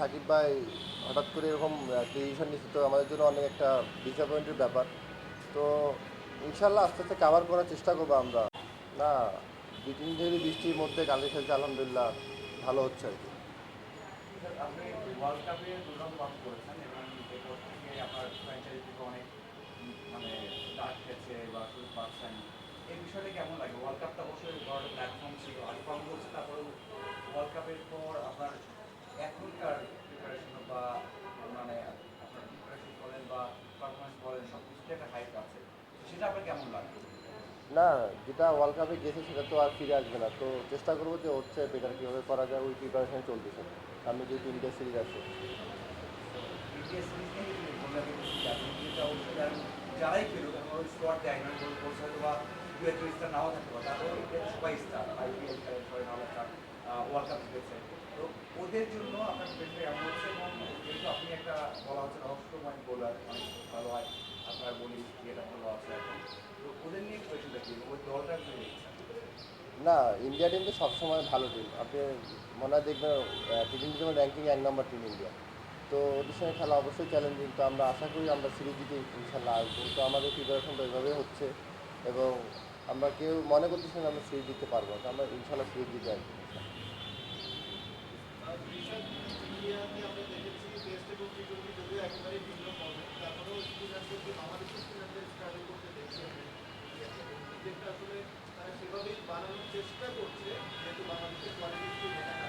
সাকিব ভাই হঠাৎ করে এরকম ডিসিশন নিচ্ছে তো আমাদের জন্য অনেক একটা ডিসঅ্যাপয়েন্টের ব্যাপার। তো ইনশাল্লাহ আস্তে আস্তে কাভার করার চেষ্টা করব আমরা। না দুই তিন দিন বৃষ্টির মধ্যে কালকে খেলতে আলহামদুলিল্লাহ ভালো হচ্ছে আর কি। মানে কেমন লাগে? ওয়ার্ল্ড কাপটা ছিল। পর আপনার এখনকার প্রিপারেশন বা মানে আপনার প্রিপারেশন বলেন বা পারফরমেন্স বলেন সব কিছুতে একটা হাইপ আছে। সেটা আপনার কেমন লাগে না যেটা ওয়ার্ল্ড কাপে গেছে সেটা তো আর ফিরে আসবে না। তো চেষ্টা করব যে হচ্ছে বেটার কীভাবে করা যায় ওই প্রিপারেশন চলতেছে। সামনে যে তিনটে সিরিজ আছে। ইন্ডিয়া সিরিজ যারাই খেলুক এখন স্কোয়াড দেয় না গোল করছে হয়তো বা দু একটা স্টার নাও থাকতে পারে। তারপরে সবাই স্টার আইপিএল খেলে সবাই ভালো স্টার ওয়ার্ল্ড কাপ জিতেছে। তো ওদের জন্য আপনার প্রেশার এমন হচ্ছে এবং যেহেতু আপনি একটা বলা হচ্ছে রহস্যময় বোলার অনেক ভালো হয়। আপনার বলি ইয়েটা ভালো আছে এখন। তো ওদের নিয়ে প্রেশারটা কি? ওই দলটা না ইন্ডিয়া টিম তো সবসময় ভালো টিম আপনি মনে হয় দেখবেন টি টোয়েন্টি র্যাঙ্কিং এক নম্বর টিম ইন্ডিয়া তো ওদের সঙ্গে খেলা অবশ্যই চ্যালেঞ্জিং তো আমরা আশা করি আমরা সিরিজ জিতে ইনশাল্লাহ আসব। তো আমাদের প্রিপারেশনটা ওইভাবে হচ্ছে। এবং আমরা কেউ মনে করতেছি না আমরা সিরিজ জিততে পারব তো আমরা ইনশাল্লাহ সিরিজ জিতে আসব। আমরা দেখেছি টেস্ট এবং টি যদিও একেবারে ভিন্ন তারপরেও স্পিনারদেরকে বাংলাদেশি করতে দেখছি আমরা ক্রিকেটটা আসলে তারা সেভাবেই বানানোর চেষ্টা করছে, যেহেতু বাংলাদেশের কোয়ালিটি দেখা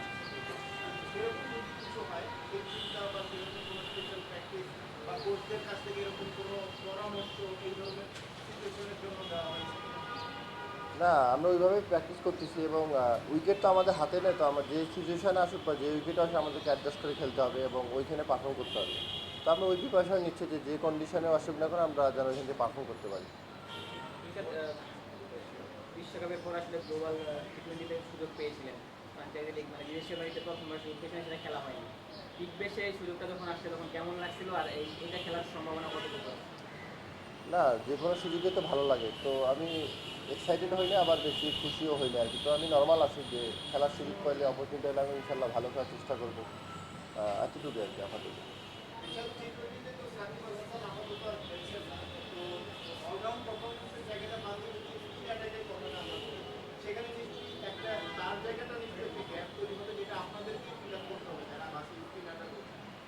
কিছু হয় চিন্তা বা কোনো স্পেশাল প্র্যাকটিস বা কোচদের কাছ থেকে এরকম কোনো পরামর্শ এই ধরনের সিচুয়েশনের জন্য দেওয়া হয়েছে না, আমরা ওইভাবেই প্র্যাকটিস করতেছি এবং উইকেট তো আমাদের হাতে নেই, তো আমরা যে সিচুয়েশানে আসুক বা যে উইকেট আসে আমাদেরকে অ্যাডজাস্ট করে খেলতে হবে এবং ওইখানে পারফর্ম করতে হবে। তো আমরা ওই প্রিপারেশন নিচ্ছি যে যে কন্ডিশনে আসুক না করে আমরা যেন ওইখান থেকে পারফর্ম করতে পারি। বিশ্বকাপের পর আসলে গ্লোবাল টি টোয়েন্টিতে সুযোগ পেয়েছিলেন। ফ্রাঞ্চাইজি লিগ মানে খেলা হয়নি। বিগ বেশে সুযোগটা যখন আসছে, তখন কেমন লাগছিল আর এই এটা খেলার সম্ভাবনা কতটুকু? না, যে কোনো সুযোগে তো ভালো লাগে। তো আমি এক্সাইটেড হইলে আবার বেশি খুশিও হইলে আর কি। তো আমি নর্মাল আছি যে খেলার সুযোগ পাইলে অপরচুনিটি হলে আমি ইনশাল্লাহ ভালো খেলার চেষ্টা করব। এতটুকু আর কি আপাতত ঋষভ টি টোয়েন্টিতে তো সাকিব আল হাসান আপাতত আর খেলছেন না তো অলরাউন্ড পারফরমেন্সের জায়গাটা মাঝে যদি স্পিন অ্যাটাকের কথাটা আমরা বলি সেখানে নিশ্চয়ই একটা তার জায়গাটা নিশ্চয়ই একটি গ্যাপ তৈরি হবে যেটা আপনাদেরকে ফিল আপ করতে হবে যারা বাকি স্পিন অ্যাটাক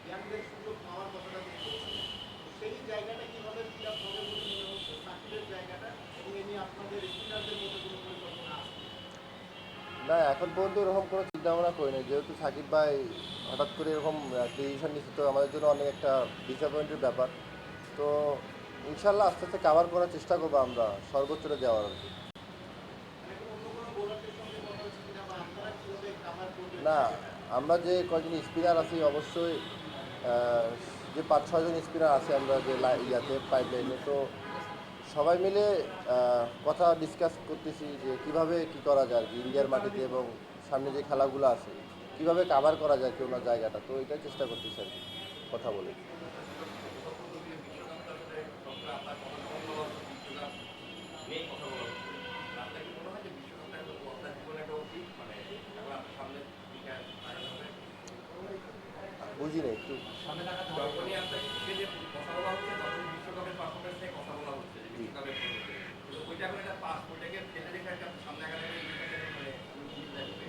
ইয়াংদের সুযোগ পাওয়ার কথাটা আপনি বলছেন তো সেই জায়গাটা কীভাবে ফিল আপ হবে বলে মনে হচ্ছে সাকিবের জায়গাটা এবং এ নিয়ে আপনাদের স্পিনারদের মধ্যে কোনো পরিকল্পনা আছে না, এখন পর্যন্ত এরকম কোনো চিন্তা ভাবনা করি করিনি। যেহেতু সাকিব ভাই হঠাৎ করে এরকম ডিসিশন নিচ্ছে তো আমাদের জন্য অনেক একটা ডিসঅ্যাপয়েন্টের ব্যাপার। তো ইনশাল্লাহ আস্তে আস্তে কাভার করার চেষ্টা করব আমরা, সর্বোচ্চটা যাওয়ার আর কি না, আমরা যে কয়েকজন স্পিনার আছি, অবশ্যই যে পাঁচ ছয়জন স্পিনার আছে আমরা যে ইয়াতে পাইপ লাইনে তো সবাই মিলে কথা ডিসকাস করতেছি যে কীভাবে কি করা যায় কি ইন্ডিয়ার মাটিতে এবং সামনে যে খেলাগুলো আছে, কীভাবে কাভার করা যায় কেউ না জায়গাটা। তো এটাই চেষ্টা করতেছি আর কথা বলে। বুঝি না একটু। যে নিয়ে কথা বলা হচ্ছে।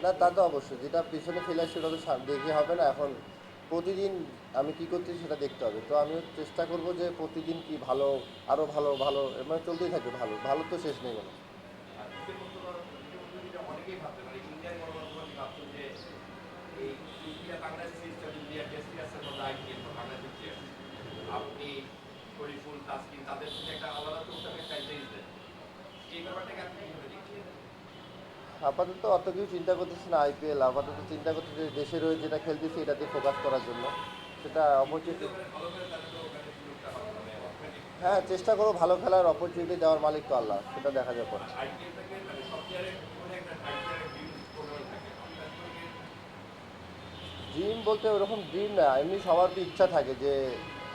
না, তা তো অবশ্যই। যেটা পিছনে ফেলে আসছে সেটা তো দেখে হবে না। এখন প্রতিদিন আমি কি করছি সেটা দেখতে হবে। তো আমিও চেষ্টা করব যে প্রতিদিন কি ভালো আরও ভালো ভালো মানে চলতেই থাকবে ভালো। ভালো তো শেষ নেই কোনো আর ক্রিকেট বলতে পারো ক্রিকেট বলতে যেটা অনেকেই ভাবছে মানে ইন্ডিয়ার গণমাধ্যম ভাবছেন যে এই ইন্ডিয়া বাংলাদেশ সিরিজটা ইন্ডিয়া টেস্ট সিরিজের মধ্যে আইপিএল বা বাংলাদেশ চেয়ার আপনি শরীফুল তাসকিন তাদের সাথে একটা আলাদা প্রস্তাবে ফ্র্যাঞ্চাইজ দেন এই ব্যাপারটাকে আপনি কীভাবে দেখছেন আপাতত অত কিছু চিন্তা করতেছি না আইপিএল আপাতত চিন্তা করতেছি যে দেশের হয়ে যেটা খেলতেছি এটাতে ফোকাস করার জন্য। সেটা অপরচুনিটি করে হ্যাঁ চেষ্টা করব ভালো খেলার অপরচুনিটি দেওয়ার মালিক তো আল্লাহ, সেটা দেখা যাবে পরে ড্রিম বলতে ওরকম ড্রিম না, এমনি সবার তো ইচ্ছা থাকে যে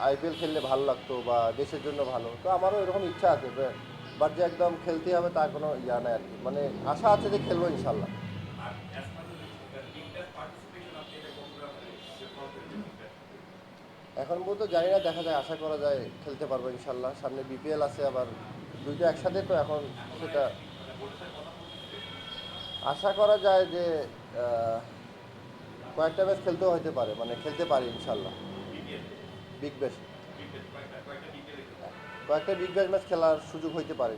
আইপিএল খেললে ভালো লাগতো বা দেশের জন্য ভালো, তো আমারও এরকম ইচ্ছা আছে বাট যে একদম খেলতে হবে তার কোনো ইয়া নাই আর কি। মানে আশা আছে যে খেলব ইনশাল্লাহ মানে এখন পর্যন্ত জানি না দেখা যায় আশা করা যায় খেলতে পারব ইনশাল্লাহ সামনে বিপিএল আছে আবার দুইটা একসাথে তো এখন সেটা আশা করা যায় যে কয়েকটা ম্যাচ খেলতেও হতে পারে মানে খেলতে পারি ইনশাল্লাহ বিগ ব্যাশ কয়েকটা বিগ ব্যাশ ম্যাচ খেলার সুযোগ হইতে পারে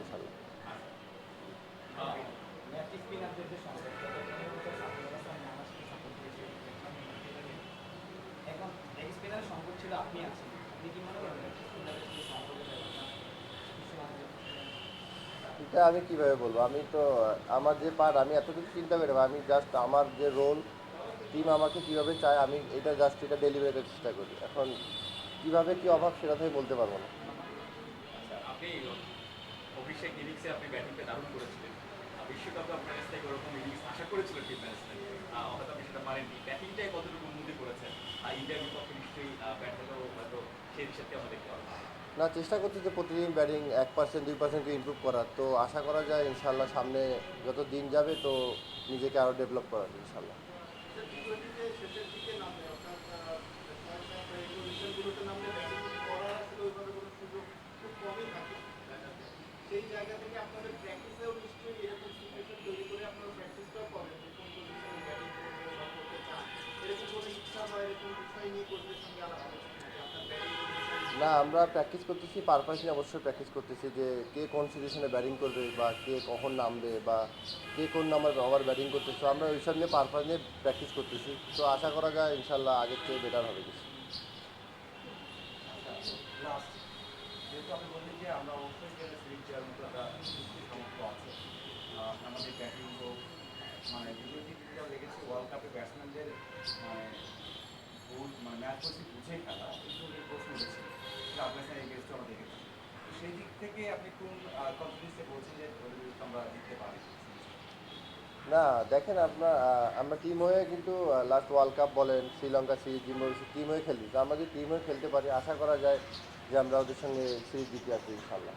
এটা আমি কীভাবে বলব? আমি তো, আমার যে পার্ট আমি এত কিছু চিন্তা করি আমি জাস্ট আমার যে রোল টিম আমাকে কীভাবে চায়, আমি এটা জাস্ট এটা ডেলিভারি চেষ্টা করি। এখন কীভাবে কি অভাব সেটা থেকে বলতে পারব না। আচ্ছা, আপনি অভিষেক ইনিংসে আপনি ব্যাটিংটা দারুণ করেছিলেন। বিশ্বকাপে আপনার কাছ থেকে ওরকম ইনিংস আশা করেছিল টিম ম্যানেজমেন্ট। হয়তো আপনি সেটা পারেননি ব্যাটিংটাই কতটুকু উন্নতি করেছেন আর ইন্ডিয়ার বিপক্ষে নিশ্চয়ই ব্যাটটাও হয়তো সেই হিসাবটি আমরা দেখতে পারব না চেষ্টা করছি যে প্রতিদিন ব্যাটিং এক পার্সেন্ট দুই পার্সেন্টকে ইমপ্রুভ করার। তো আশা করা যায় ইনশাল্লাহ সামনে যত দিন যাবে তো নিজেকে আরও ডেভেলপ করার ইনশাল্লাহ না, আমরা প্র্যাকটিস করতেছি পারপাস নিয়ে অবশ্যই প্র্যাকটিস করতেছি যে কে কোন সিচুয়েশনে ব্যাটিং করবে বা কে কখন নামবে বা কে কোন নাম্বার ওভার ব্যাটিং করতেছে। আমরা ওইসব নিয়ে পারপাস নিয়ে প্র্যাকটিস করতেছি। তো আশা করা যায় ইনশাল্লাহ আগের থেকে বেটার হবে কিছু। আমাদের মানে বুঝে খেলা, এই প্রশ্ন এগেনস্টে আমরা সেই দিক থেকে আপনি কোন বলছেন যে আমরা জিততে পারি? না, দেখেন আপনার আমরা টিম হয়ে কিন্তু লাস্ট ওয়ার্ল্ড কাপ বলেন, শ্রীলঙ্কা সিরিজ টিম হয়ে খেলি। তো আমরা যদি টিম হয়ে খেলতে পারি, আশা করা যায় যে আমরা ওদের সঙ্গে সিরিজ জিতে আসব, ইনশাল্লাহ।